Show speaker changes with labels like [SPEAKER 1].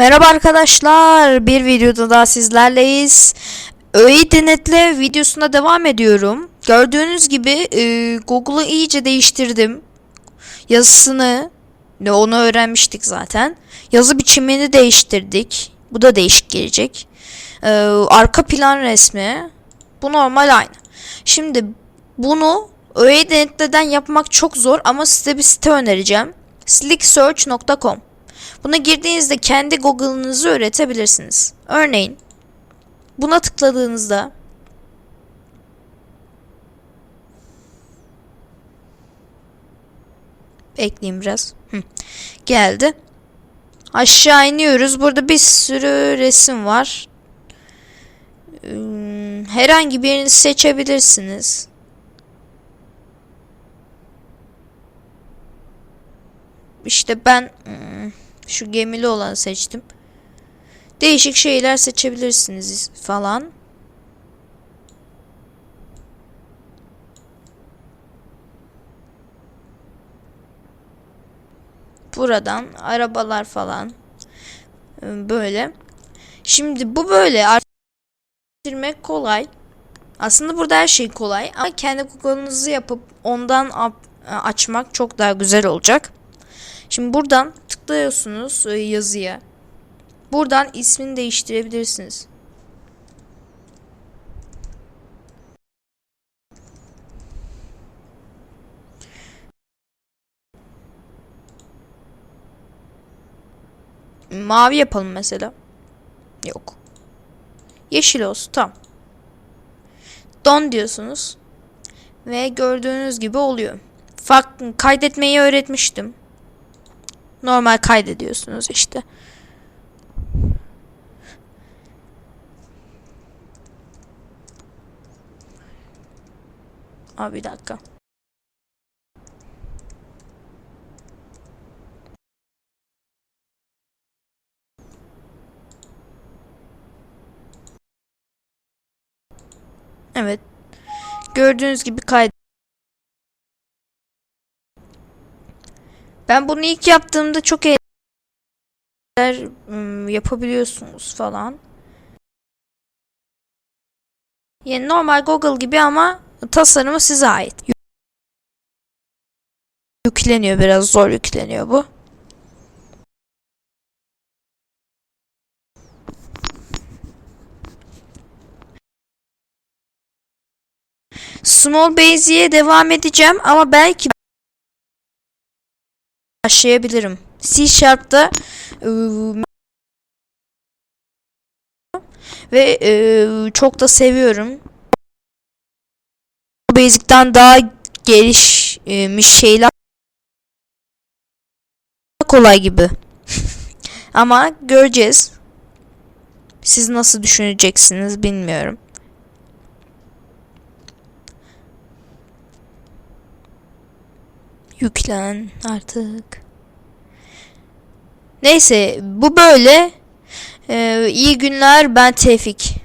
[SPEAKER 1] Merhaba arkadaşlar. Bir videoda daha sizlerleyiz. Öğeyi denetle videosuna devam ediyorum. Gördüğünüz gibi e, Google'ı iyice değiştirdim. Yazısını ne onu öğrenmiştik zaten. Yazı biçimini değiştirdik. Bu da değişik gelecek. E, arka plan resmi. Bu normal aynı. Şimdi bunu öğeyi denetleden yapmak çok zor ama size bir site önereceğim. slicksearch.com Buna girdiğinizde kendi Google'ınızı üretebilirsiniz. Örneğin buna tıkladığınızda ekleyeyim biraz. Hı. Geldi. Aşağı iniyoruz. Burada bir sürü resim var. Hmm, Herhangi birini seçebilirsiniz. İşte ben hmm, şu gemili olanı seçtim. Değişik şeyler seçebilirsiniz falan. Buradan arabalar falan Ee, böyle. Şimdi bu böyle arttırmak kolay. Aslında burada her şey kolay ama kendi Google'ınızı yapıp ondan ap- açmak çok daha güzel olacak. Şimdi buradan tıklıyorsunuz e, yazıya. Buradan ismini değiştirebilirsiniz. Mavi yapalım mesela. Yok. Yeşil olsun. Tamam. Don diyorsunuz. Ve gördüğünüz gibi oluyor. Fak kaydetmeyi öğretmiştim. Normal kaydediyorsunuz işte. Abi bir dakika. Evet. Gördüğünüz gibi kaydet. Ben bunu ilk yaptığımda çok eğlenceli ım, yapabiliyorsunuz falan. Yani normal Google gibi ama tasarımı size ait. Yükleniyor biraz zor yükleniyor bu. Small Basic'e devam edeceğim ama belki başlayabilirim. C Sharp'ta ıı, ve ıı, çok da seviyorum. Basic'ten daha gelişmiş şeyler kolay gibi. Ama göreceğiz. Siz nasıl düşüneceksiniz bilmiyorum. Yüklen artık. Neyse bu böyle. Ee, iyi günler ben Tevfik.